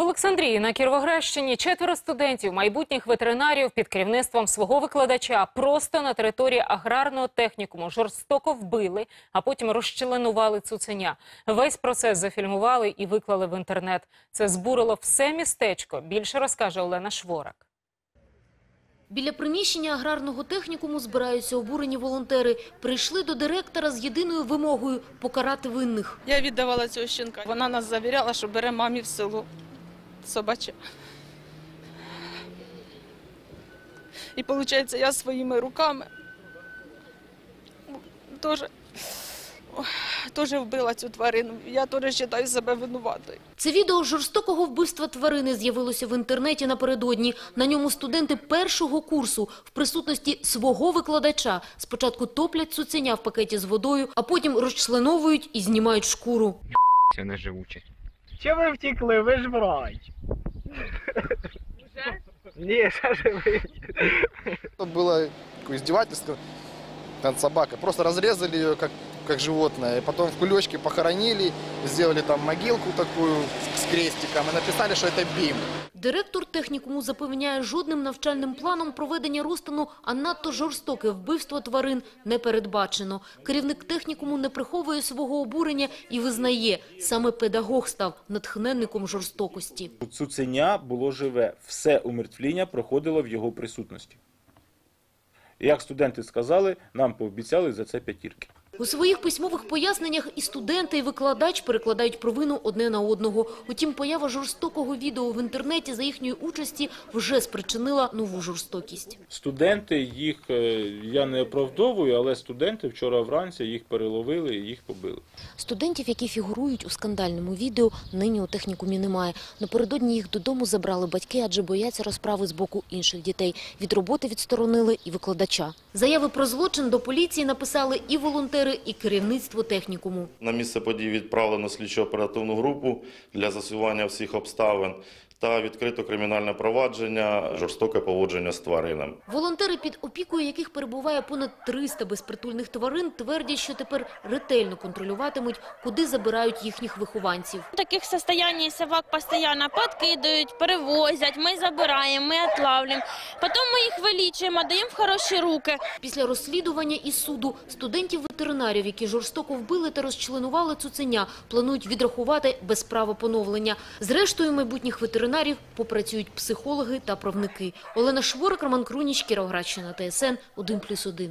В Олександрії на Кіровоградщині четверо студентів, майбутніх ветеринарів під керівництвом свого викладача просто на території аграрного технікуму жорстоко вбили, а потім розчленували цуценя. Весь процес зафільмували і виклали в інтернет. Це збурило все містечко. Більше розкаже Олена Шворак. Біля приміщення аграрного технікуму збираються обурені волонтери. Прийшли до директора з єдиною вимогою – покарати винних. Я віддавала цього щенка. Вона нас завіряла, що бере мамі в село собаче. І виходить, я своїми руками ой, теж вбила цю тварину. Я теж вважаю себе винуватою. Це відео жорстокого вбивства тварини з'явилося в інтернеті напередодні. На ньому студенти першого курсу в присутності свого викладача спочатку топлять цуценя в пакеті з водою, а потім розчленовують і знімають шкуру. Це не живуче. Че ви втекли? Ви ж врач. Уже? Ні, ще живий. Это было такое издевательство над собакой. Просто разрезали ее как, как животное. И потом в кулечке похоронили, сделали там могилку такую с крестиком и написали, что это БИМ. Директор технікуму запевняє, жодним навчальним планом проведення розтину, а надто жорстоке вбивство тварин не передбачено. Керівник технікуму не приховує свого обурення і визнає, саме педагог став натхненником жорстокості. Цуценя було живе. Все умертвління проходило в його присутності. Як студенти сказали, нам пообіцяли за це п'ятірки. У своїх письмових поясненнях і студенти, і викладач перекладають провину одне на одного. Утім, поява жорстокого відео в інтернеті за їхньої участі вже спричинила нову жорстокість. Студенти їх, е, я не оправдовую, але студенти вчора вранці їх переловили і їх побили. Студентів, які фігурують у скандальному відео, нині у технікумі немає. Напередодні їх додому забрали батьки, адже бояться розправи з боку інших дітей. Від роботи відсторонили і викладача. Заяви про злочин до поліції написали і волонтери, і керівництво технікуму. На місце події відправлено слідчо-оперативну групу для засування всіх обставин та відкрито кримінальне провадження, жорстоке поводження з тваринами. Волонтери, під опікою яких перебуває понад 300 безпритульних тварин, твердять, що тепер ретельно контролюватимуть, куди забирають їхніх вихованців. В таких состояниях собак постоянно подкидывают, перевозят, мы забираем, мы отлавливаем. Потом мы их вылечиваем, отдаем в хорошие руки. Після розслідування і суду студентів-ветеринарів, які жорстоко вбили та розчленували цуценя, планують відрахувати без права поновлення. Зрештою, майбутніх ветеринарів попрацюють психологи та правники. Олена Шворик, Роман Круніч, Кіровоградщина, ТСН 1+,1.